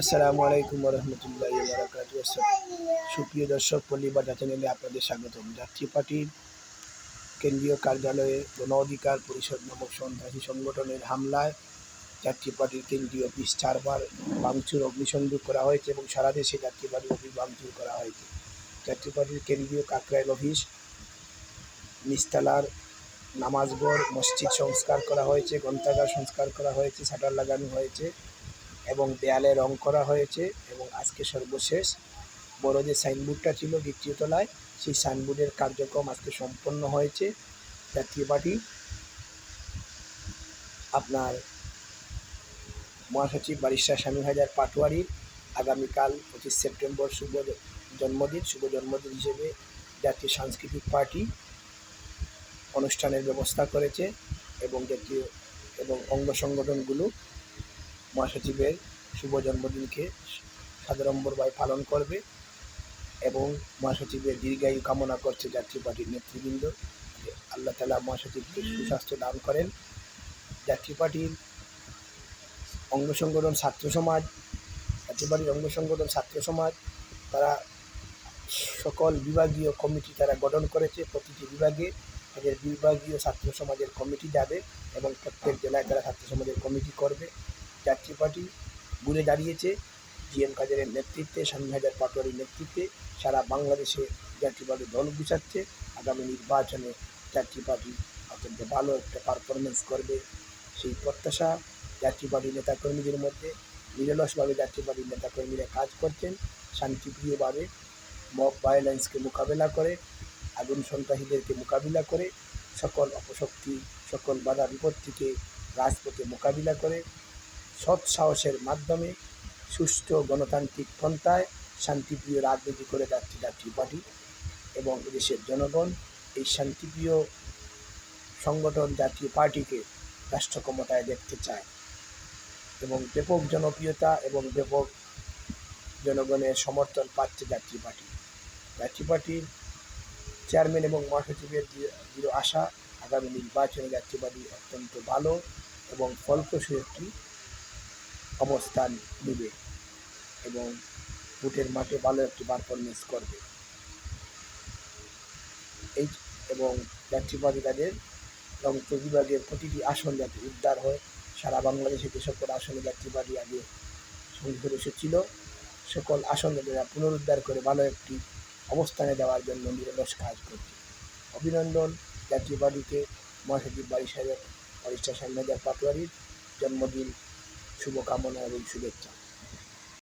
আসসালামু আলাইকুম রহমতুল্লাহ বারাকাতু সুপ্রিয় দর্শক, পল্লীবাজার চ্যানেলে আপনাদের স্বাগতম। যাত্রী পার্টির কেন্দ্রীয় কার্যালয়ে গণ অধিকার পরিষদ নামক সন্ত্রাসী সংগঠনের হামলায় যাত্রী পার্টির কেন্দ্রীয় অফিস চারবার ভাঙচুর, অগ্নিসংযোগ করা হয়েছে এবং সারা দেশে যাত্রী পার্টির অফিস ভাঙচুর করা হয়েছে। যাত্রী পার্টির কেন্দ্রীয় কাকরাইল অফিস, নিস্তালার নামাজগড় মসজিদ সংস্কার করা হয়েছে, গ্রন্থাগার সংস্কার করা হয়েছে, শাটার লাগানো হয়েছে। এবং দেয়ালে রং করা হয়েছে এবং আজকে সর্বশেষ বড় যে সাইনবোর্ডটা ছিল দ্বিতীয় তলায়, সেই সাইনবোর্ডের কার্যক্রম আজকে সম্পন্ন হয়েছে। জাতীয় পার্টি, আপনার মহাসচিব বারিশা স্বামী হাজার পাটোয়ারির আগামীকাল পঁচিশ সেপ্টেম্বর শুভ জন্মদিন শুভ জন্মদিন হিসেবে জাতীয় সাংস্কৃতিক পার্টি অনুষ্ঠানের ব্যবস্থা করেছে এবং জাতীয় এবং অঙ্গ সংগঠনগুলো মহাসচিবের শুভ জন্মদিনকে সাদরম্বরভাবে পালন করবে এবং মহাসচিবের দীর্ঘায়ু কামনা করছে যাত্রী পার্টির নেতৃবৃন্দ। আল্লাহ তালা মহাসচিবকে সুস্বাস্থ্য দান করেন। যাত্রী পার্টির অঙ্গ সংগঠন ছাত্র সমাজ যাত্রী পার্টির অঙ্গ সংগঠন ছাত্র সমাজ, তারা সকল বিভাগীয় কমিটি তারা গঠন করেছে। প্রতিটি বিভাগে তাদের বিভাগীয় ছাত্র সমাজের কমিটি যাবে এবং প্রত্যেক জেলায় তারা ছাত্র সমাজের কমিটি করবে। যাত্রী পার্টি ঘুরে দাঁড়িয়েছে। জি এম কাদেরের নেতৃত্বে স্বামী হাজার পাটোয়ারির নেতৃত্বে সারা বাংলাদেশে যাত্রী পার্টি দল গুছাচ্ছে। আগামী নির্বাচনে যাত্রী পার্টি অত্যন্ত ভালো একটা পারফরমেন্স করবে। সেই প্রত্যাশা যাত্রী পার্টির নেতাকর্মীদের মধ্যে। নিরলসভাবে যাত্রী পার্টির নেতাকর্মীরা কাজ করছেন। শান্তিপ্রিয়ভাবে মব ভায়োলেন্সকে মোকাবেলা করে, আগুন সন্ত্রাসীদেরকে মোকাবিলা করে, সকল অপশক্তি, সকল বাধা বিপত্তিকে রাজপথে মোকাবিলা করে সৎ সাহসের মাধ্যমে সুষ্ঠু গণতান্ত্রিক পন্থায় শান্তিপ্রিয় রাজনীতি করে যাচ্ছে যাত্রী পার্টি এবং দেশের জনগণ, এই শান্তিপ্রিয় সংগঠন জাতীয় পার্টিকে রাষ্ট্র ক্ষমতায় দেখতে চায় এবং ব্যাপক জনপ্রিয়তা এবং ব্যাপক জনগণের সমর্থন পাচ্ছে যাত্রী পার্টি। যাত্রী পার্টির চেয়ারম্যান এবং মহাসচিবের দৃঢ় আশা আগামী নির্বাচনে যাত্রী পার্টি অত্যন্ত ভালো এবং ফলপ্রসূ একটি অবস্থান নেবে এবং ভোটের মাঠে ভালো একটি পারফরমেন্স করবে। এই এবং যাত্রীবাদী তাদের রংপুর বিভাগের প্রতিটি আসন যাতে উদ্ধার হয়, সারা বাংলাদেশে যে সকল আসনে যাত্রীবাদী আগে সংসদস্য ছিল সকল আসন তারা পুনরুদ্ধার করে ভালো একটি অবস্থানে দেওয়ার জন্য নিরলস কাজ করছে। অভিনন্দন যাত্রীবাদীকে মহাসচিব সাহেব বারিস্টার সাহেব পাটোয়ারির জন্মদিন শুভকামনা এবং শুভেচ্ছা।